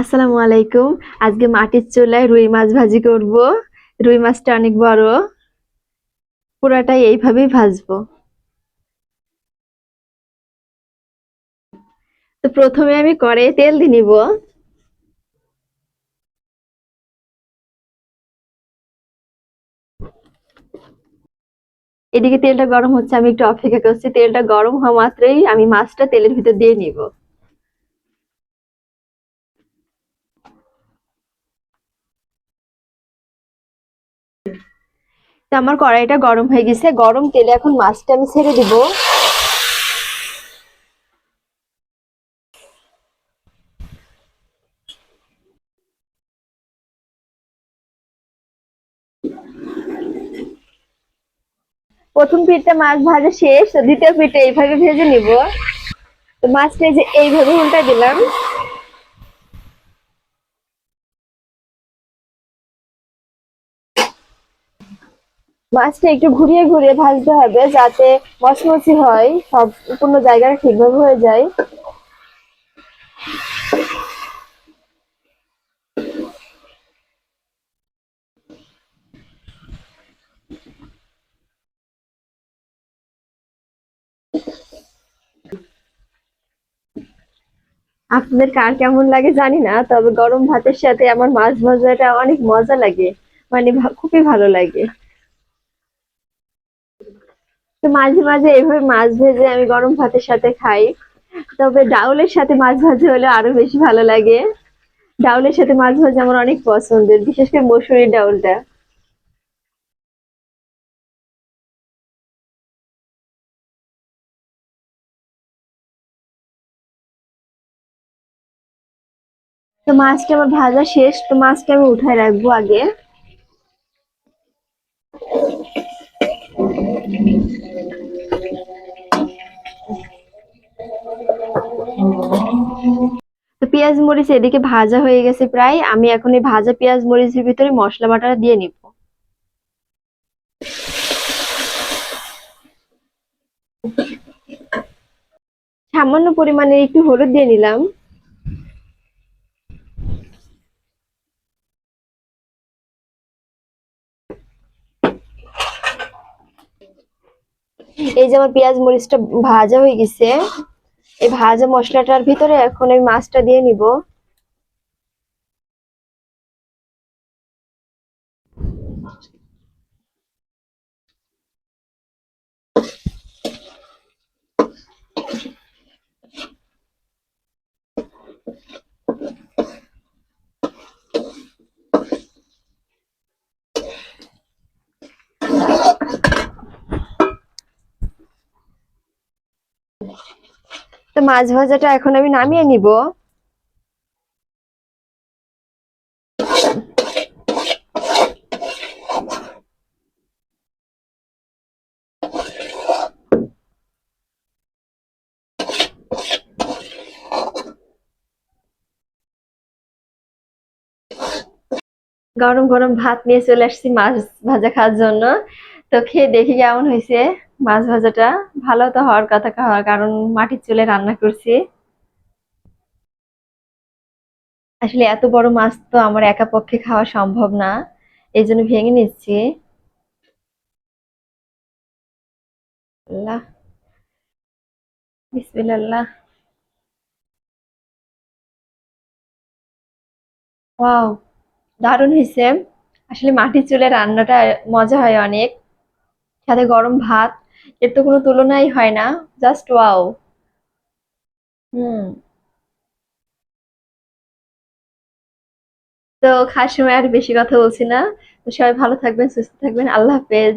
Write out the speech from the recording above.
আসসালামু আলাইকুম। আজকে মাটির চুলায় রুই মাছ ভাজি করব। রুই মাছটা অনেক বড়। পুরাটাই এইভাবেই ভাজবো। তো প্রথমে আমি কড়াইয়ে তেল দিয়ে নিব। এদিকে তেলটা গরম হচ্ছে, আমি একটু অপেক্ষা করছি। তেলটা গরম হওয়া মাত্রই আমি মাছটা তেলের ভিতর দিয়ে নিব। আমার কড়াইটা গরম হয়ে গেছে। গরম তেলে এখন মাছটা আমি ছেড়ে দিব। প্রথম পিঠটা মাছ ভাজা শেষ, দ্বিতীয় পিঠটা এইভাবে ভেজে নিব। তো মাছটা যে এইভাবে উল্টা দিলাম। মাছটা একটু ঘুরিয়ে ঘুরিয়ে ভাজতে হবে যাতে মচমচি হয়, সব কোনো জায়গাটা ঠিকভাবে হয়ে যায়। আপনাদের কার কেমন লাগে জানি না, তবে গরম ভাতের সাথে আমার মাছ ভাজাটা অনেক মজা লাগে। মানে খুবই ভালো লাগে। তো মাঝে মাঝে এভাবে মাছ ভেজে আমি গরম ভাতের সাথে খাই। তবে ডাউলের সাথে মাছ ভাজা হলে আরও বেশি ভালো লাগে। ডাউলের সাথে মাছ ভাজা আমার অনেক পছন্দের, বিশেষ করে মসুরির ডাউলটা। তো মাছটা আমার ভাজা শেষ, তো মাছটা আমি উঠায় রাখব আগে। তো পেঁয়াজ মরিচ এদিকে ভাজা হয়ে গেছে প্রায়। আমি এখন এই ভাজা পেঁয়াজ মরিচের ভিতরে মশলা বাটাটা দিয়ে নিব। সামান্য পরিমাণে একটু হলুদ দিয়ে নিলাম। এই যে আমার পেঁয়াজ মরিচটা ভাজা হয়ে গেছে। এই ভাজা মশলাটার ভিতরে এখন আমি মাছটা দিয়ে নিব। তো মাছ ভাজাটা এখন আমি নামিয়ে নিব। গরম গরম ভাত নিয়ে চলে আসছি মাছ ভাজা খাওয়ার জন্য। তো খেয়ে দেখি কেমন হয়েছে। মাছ ভাজাটা ভালো তো হওয়ার কথা খাওয়ার কারণ মাটির চুলে রান্না করছি। আসলে এত বড় মাছ তো আমার একা পক্ষে খাওয়া সম্ভব না, এই জন্য ভেঙে নিচ্ছি। আল্লাহ। দারুণ হয়েছে। আসলে মাটির চুলে রান্নাটা মজা হয় অনেক। সাথে গরম ভাত। এর তো কোনো তুলনাই হয় না জাস্ট ওয়াও হুম। তো খাসময় সময় আর বেশি কথা বলছি না। তো সবাই ভালো থাকবেন, সুস্থ থাকবেন, আল্লাহ হাফেজ।